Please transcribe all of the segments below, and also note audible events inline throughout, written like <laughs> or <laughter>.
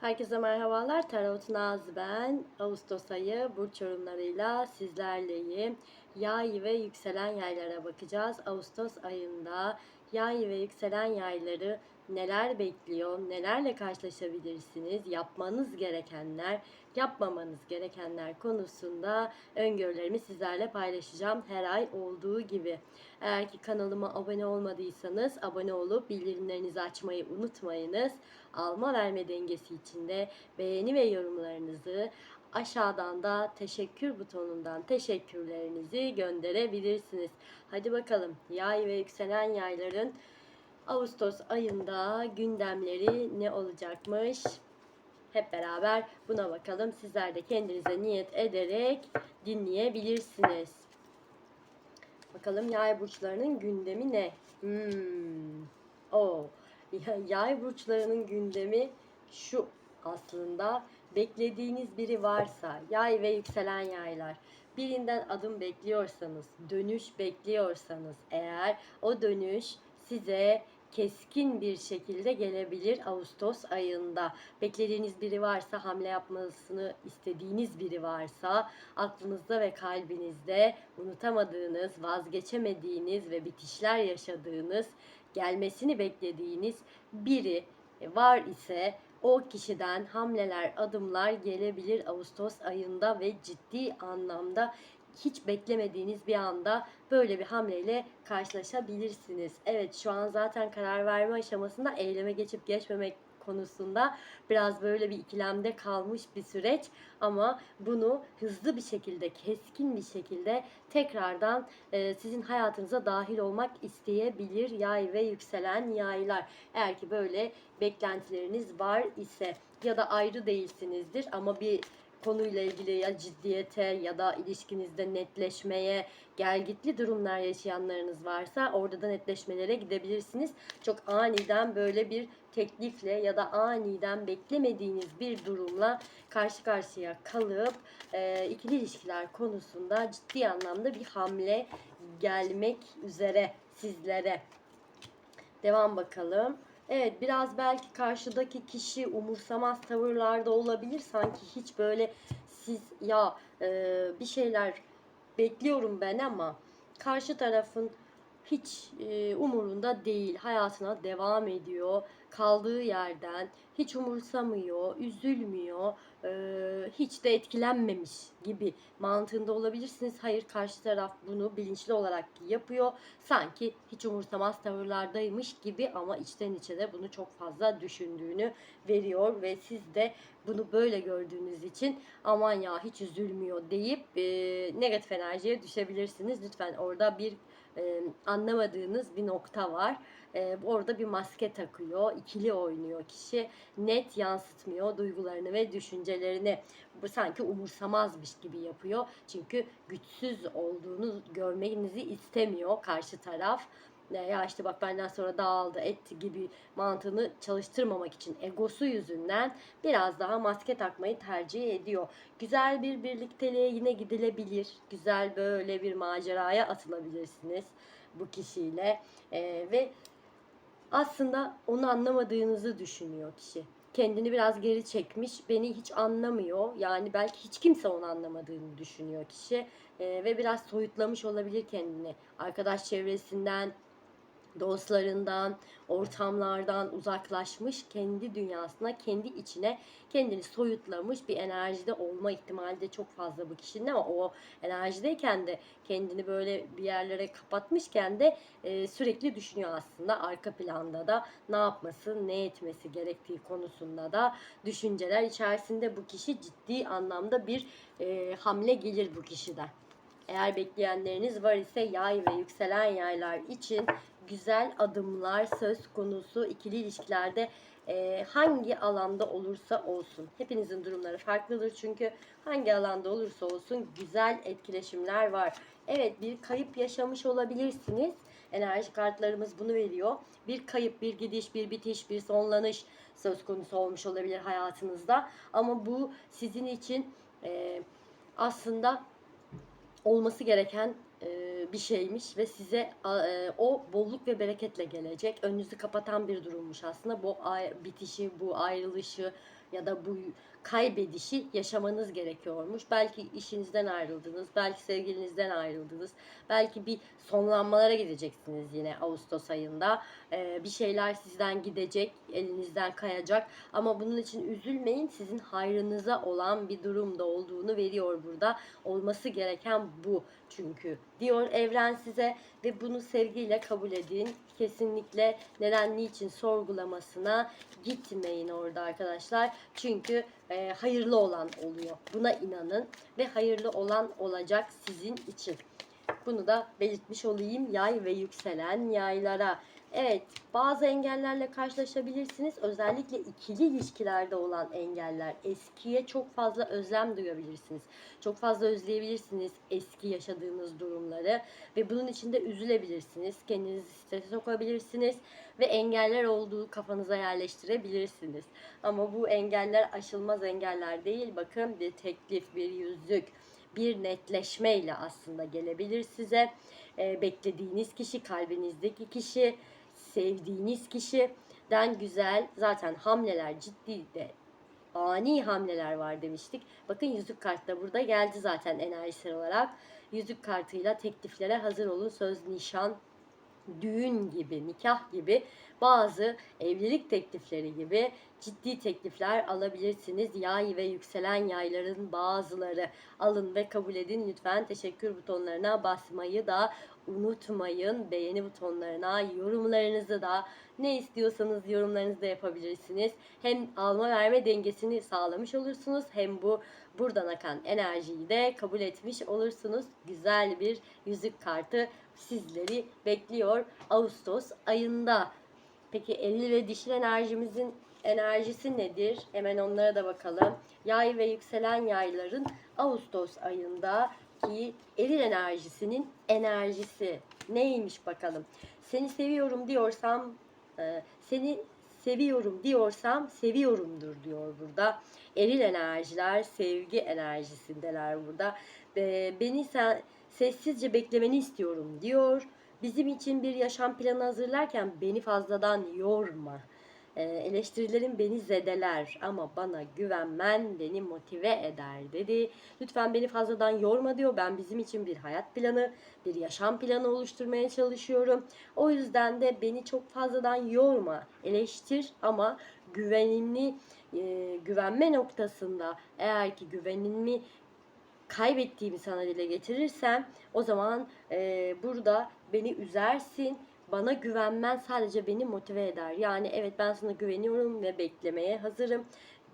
Herkese merhabalar. Tarot Naz ben. Ağustos ayı burç yorumlarıyla sizlerleyim. Yay ve yükselen yaylara bakacağız. Ağustos ayında yay ve yükselen yayları neler bekliyor, nelerle karşılaşabilirsiniz, yapmanız gerekenler, yapmamanız gerekenler konusunda öngörülerimi sizlerle paylaşacağım her ay olduğu gibi. Eğer ki kanalıma abone olmadıysanız abone olup bildirimlerinizi açmayı unutmayınız. Alma verme dengesi içinde beğeni ve yorumlarınızı aşağıdan da teşekkür butonundan teşekkürlerinizi gönderebilirsiniz. Hadi bakalım yay ve yükselen yayların Ağustos ayında gündemleri ne olacakmış? Hep beraber buna bakalım. Sizler de kendinize niyet ederek dinleyebilirsiniz. Bakalım yay burçlarının gündemi ne? Hmm. O. <laughs> Yay burçlarının gündemi şu aslında. Beklediğiniz biri varsa, yay ve yükselen yaylar, birinden adım bekliyorsanız, dönüş bekliyorsanız eğer o dönüş size keskin bir şekilde gelebilir Ağustos ayında. Beklediğiniz biri varsa, hamle yapmasını istediğiniz biri varsa, aklınızda ve kalbinizde unutamadığınız, vazgeçemediğiniz ve bitişler yaşadığınız, gelmesini beklediğiniz biri var ise o kişiden hamleler, adımlar gelebilir Ağustos ayında ve ciddi anlamda hiç beklemediğiniz bir anda böyle bir hamleyle karşılaşabilirsiniz. Evet şu an zaten karar verme aşamasında eyleme geçip geçmemek konusunda biraz böyle bir ikilemde kalmış bir süreç ama bunu hızlı bir şekilde, keskin bir şekilde tekrardan e, sizin hayatınıza dahil olmak isteyebilir yay ve yükselen yaylar. Eğer ki böyle beklentileriniz var ise ya da ayrı değilsinizdir ama bir konuyla ilgili ya ciddiyete ya da ilişkinizde netleşmeye, gelgitli durumlar yaşayanlarınız varsa orada da netleşmelere gidebilirsiniz. Çok aniden böyle bir teklifle ya da aniden beklemediğiniz bir durumla karşı karşıya kalıp e, ikili ilişkiler konusunda ciddi anlamda bir hamle gelmek üzere sizlere. Devam bakalım. Evet biraz belki karşıdaki kişi umursamaz tavırlarda olabilir. Sanki hiç böyle siz ya e, bir şeyler bekliyorum ben ama karşı tarafın hiç e, umurunda değil. Hayatına devam ediyor. Kaldığı yerden hiç umursamıyor, üzülmüyor, e, hiç de etkilenmemiş gibi mantığında olabilirsiniz. Hayır karşı taraf bunu bilinçli olarak yapıyor. Sanki hiç umursamaz tavırlardaymış gibi ama içten içe de bunu çok fazla düşündüğünü veriyor ve siz de bunu böyle gördüğünüz için aman ya hiç üzülmüyor deyip e, negatif enerjiye düşebilirsiniz. Lütfen orada bir e, anlamadığınız bir nokta var. E, orada bir maske takıyor, ikili oynuyor kişi. Net yansıtmıyor duygularını ve düşüncelerini. Bu sanki umursamazmış gibi yapıyor. Çünkü güçsüz olduğunu görmenizi istemiyor karşı taraf ya işte bak benden sonra dağıldı etti gibi mantığını çalıştırmamak için egosu yüzünden biraz daha maske takmayı tercih ediyor. Güzel bir birlikteliğe yine gidilebilir. Güzel böyle bir maceraya atılabilirsiniz bu kişiyle ee, ve aslında onu anlamadığınızı düşünüyor kişi. Kendini biraz geri çekmiş, beni hiç anlamıyor. Yani belki hiç kimse onu anlamadığını düşünüyor kişi ee, ve biraz soyutlamış olabilir kendini. Arkadaş çevresinden, dostlarından, ortamlardan uzaklaşmış, kendi dünyasına, kendi içine kendini soyutlamış bir enerjide olma ihtimali de çok fazla bu kişinin ama o enerjideyken de kendini böyle bir yerlere kapatmışken de e, sürekli düşünüyor aslında arka planda da ne yapması, ne etmesi gerektiği konusunda da düşünceler içerisinde bu kişi ciddi anlamda bir e, hamle gelir bu kişiden. Eğer bekleyenleriniz var ise yay ve yükselen yaylar için güzel adımlar söz konusu ikili ilişkilerde e, hangi alanda olursa olsun. Hepinizin durumları farklıdır çünkü hangi alanda olursa olsun güzel etkileşimler var. Evet bir kayıp yaşamış olabilirsiniz. Enerji kartlarımız bunu veriyor. Bir kayıp, bir gidiş, bir bitiş, bir sonlanış söz konusu olmuş olabilir hayatınızda. Ama bu sizin için e, aslında olması gereken bir şeymiş ve size o bolluk ve bereketle gelecek. Önünüzü kapatan bir durummuş aslında. Bu bitişi, bu ayrılışı ya da bu kaybedişi yaşamanız gerekiyormuş. Belki işinizden ayrıldınız, belki sevgilinizden ayrıldınız, belki bir sonlanmalara gideceksiniz yine Ağustos ayında. Ee, bir şeyler sizden gidecek, elinizden kayacak ama bunun için üzülmeyin. Sizin hayrınıza olan bir durumda olduğunu veriyor burada. Olması gereken bu çünkü diyor evren size ve bunu sevgiyle kabul edin. Kesinlikle neden niçin sorgulamasına gitmeyin orada arkadaşlar. Çünkü e, hayırlı olan oluyor. Buna inanın ve hayırlı olan olacak sizin için. Bunu da belirtmiş olayım yay ve yükselen yaylara. Evet, bazı engellerle karşılaşabilirsiniz. Özellikle ikili ilişkilerde olan engeller. Eskiye çok fazla özlem duyabilirsiniz. Çok fazla özleyebilirsiniz eski yaşadığınız durumları ve bunun için de üzülebilirsiniz. Kendinizi strese sokabilirsiniz ve engeller olduğu kafanıza yerleştirebilirsiniz. Ama bu engeller aşılmaz engeller değil. Bakın bir teklif, bir yüzük, bir netleşmeyle aslında gelebilir size. Ee, beklediğiniz kişi, kalbinizdeki kişi, sevdiğiniz kişiden güzel zaten hamleler ciddi de ani hamleler var demiştik. Bakın yüzük kart da burada geldi zaten enerjisel olarak. Yüzük kartıyla tekliflere hazır olun. Söz, nişan, düğün gibi, nikah gibi bazı evlilik teklifleri gibi ciddi teklifler alabilirsiniz. Yay ve yükselen yayların bazıları alın ve kabul edin lütfen. Teşekkür butonlarına basmayı da unutmayın. Beğeni butonlarına, yorumlarınızı da ne istiyorsanız yorumlarınızı da yapabilirsiniz. Hem alma verme dengesini sağlamış olursunuz hem bu buradan akan enerjiyi de kabul etmiş olursunuz. Güzel bir yüzük kartı sizleri bekliyor Ağustos ayında. Peki eril ve dişil enerjimizin enerjisi nedir? Hemen onlara da bakalım. Yay ve yükselen yayların Ağustos ayında ki eril enerjisinin enerjisi neymiş bakalım. Seni seviyorum diyorsam e, seni seviyorum diyorsam seviyorumdur diyor burada. Eril enerjiler sevgi enerjisindeler burada. Ve beni sen sessizce beklemeni istiyorum diyor. Bizim için bir yaşam planı hazırlarken beni fazladan yorma. Ee, eleştirilerin beni zedeler ama bana güvenmen beni motive eder dedi. Lütfen beni fazladan yorma diyor. Ben bizim için bir hayat planı, bir yaşam planı oluşturmaya çalışıyorum. O yüzden de beni çok fazladan yorma, eleştir ama güvenimli e, güvenme noktasında eğer ki güvenimi kaybettiğimi sana dile getirirsem o zaman e, burada beni üzersin. Bana güvenmen sadece beni motive eder. Yani evet ben sana güveniyorum ve beklemeye hazırım.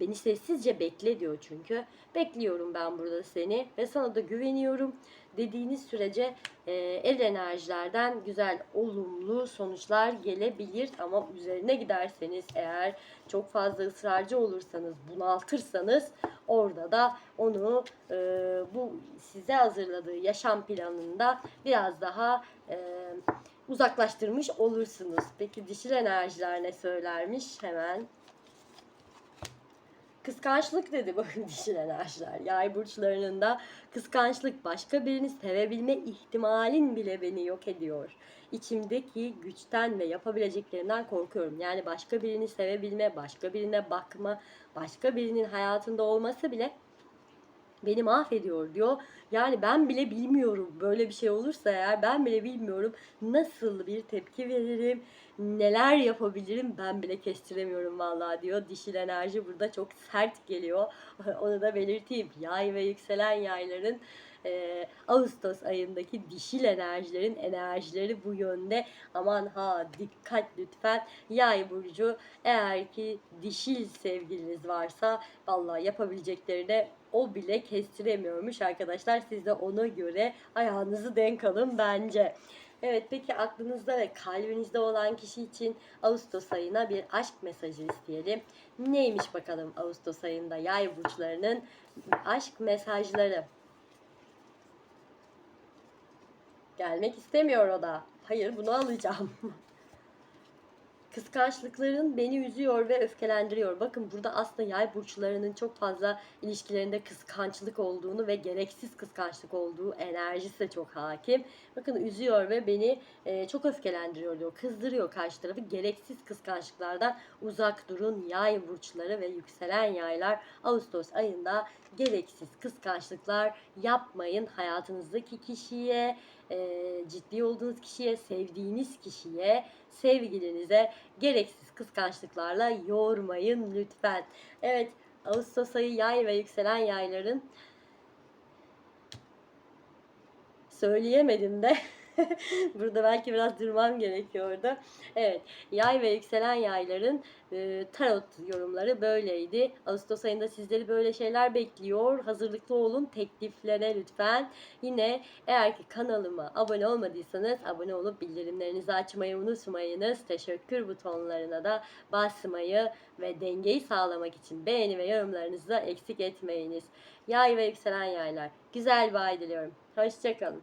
Beni sessizce bekle diyor çünkü. Bekliyorum ben burada seni ve sana da güveniyorum dediğiniz sürece e, el enerjilerden güzel olumlu sonuçlar gelebilir ama üzerine giderseniz eğer çok fazla ısrarcı olursanız bunaltırsanız orada da onu e, bu size hazırladığı yaşam planında biraz daha e, uzaklaştırmış olursunuz. Peki dişil enerjiler ne söylermiş? Hemen Kıskançlık dedi bakın <laughs> dişil enerjiler. Yay burçlarının da kıskançlık başka birini sevebilme ihtimalin bile beni yok ediyor. İçimdeki güçten ve yapabileceklerinden korkuyorum. Yani başka birini sevebilme, başka birine bakma, başka birinin hayatında olması bile beni mahvediyor diyor. Yani ben bile bilmiyorum böyle bir şey olursa eğer ben bile bilmiyorum nasıl bir tepki veririm, neler yapabilirim ben bile kestiremiyorum vallahi diyor. Dişil enerji burada çok sert geliyor. <laughs> Onu da belirteyim. Yay ve yükselen yayların e, Ağustos ayındaki dişil enerjilerin enerjileri bu yönde. Aman ha dikkat lütfen. Yay burcu eğer ki dişil sevgiliniz varsa vallahi yapabileceklerini o bile kestiremiyormuş arkadaşlar. Siz de ona göre ayağınızı denk alın bence. Evet peki aklınızda ve kalbinizde olan kişi için Ağustos ayına bir aşk mesajı isteyelim. Neymiş bakalım Ağustos ayında yay burçlarının aşk mesajları? Gelmek istemiyor o da. Hayır bunu alacağım. <laughs> Kıskançlıkların beni üzüyor ve öfkelendiriyor. Bakın burada aslında yay burçlarının çok fazla ilişkilerinde kıskançlık olduğunu ve gereksiz kıskançlık olduğu enerjisi de çok hakim. Bakın üzüyor ve beni e, çok öfkelendiriyor diyor. Kızdırıyor karşı tarafı. Gereksiz kıskançlıklardan uzak durun yay burçları ve yükselen yaylar Ağustos ayında gereksiz kıskançlıklar yapmayın hayatınızdaki kişiye, e, ciddi olduğunuz kişiye, sevdiğiniz kişiye, sevgilinize gereksiz kıskançlıklarla yormayın lütfen. Evet, Ağustos ayı yay ve yükselen yayların söyleyemedim de <laughs> <laughs> Burada belki biraz durmam gerekiyordu. Evet, yay ve yükselen yayların e, tarot yorumları böyleydi. Ağustos ayında sizleri böyle şeyler bekliyor. Hazırlıklı olun tekliflere lütfen. Yine eğer ki kanalıma abone olmadıysanız abone olup bildirimlerinizi açmayı unutmayınız. Teşekkür butonlarına da basmayı ve dengeyi sağlamak için beğeni ve yorumlarınızı da eksik etmeyiniz. Yay ve yükselen yaylar. Güzel bir ay diliyorum. Hoşçakalın.